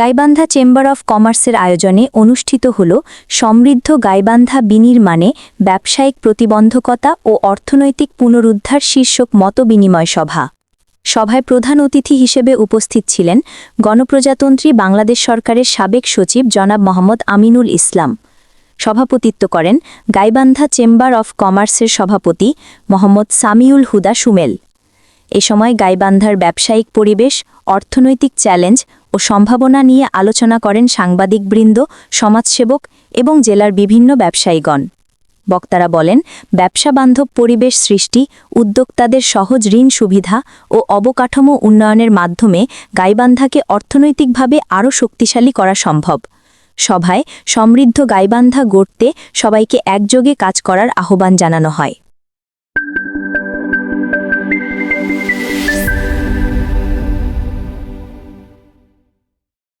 Gaibandha chamber of কমার্সের আয়োজনে অনুষ্ঠিত হল সমৃদ্ধ গাইবান্ধা বিনির্মাণে ব্যবসায়িক প্রতিবন্ধকতা ও অর্থনৈতিক পুনরুদ্ধার শীর্ষক মতবিনিময় সভা। সভায় প্রধান অতিথি হিসেবে উপস্থিত ছিলেন গণপ্রজাতন্ত্রী বাংলাদেশ সরকারের সাবেক সচিব জনাব মোহাম্মদ আমিনুল ইসলাম। সভাপতিত্ব করেন গাইবান্ধা চেম্বার অফ কমার্সের সভাপতি মোহাম্মদ সামিউল হুদা সুমেল। এ সময় গাইবান্ধার ব্যবসায়িক পরিবেশ, অর্থনৈতিক চ্যালেঞ্জ ও সম্ভাবনা নিয়ে আলোচনা করেন সাংবাদিকবৃন্দ, সমাজসেবক এবং জেলার বিভিন্ন ব্যবসায়ীগণ। বক্তারা বলেন, ব্যবসাবান্ধব পরিবেশ সৃষ্টি, উদ্যোক্তাদের সহজ ঋণ সুবিধা ও অবকাঠামো উন্নয়নের মাধ্যমে গাইবান্ধাকে অর্থনৈতিকভাবে আরও শক্তিশালী করা সম্ভব। সভায় সমৃদ্ধ গাইবান্ধা গড়তে সবাইকে একযোগে কাজ করার আহ্বান জানানো হয়।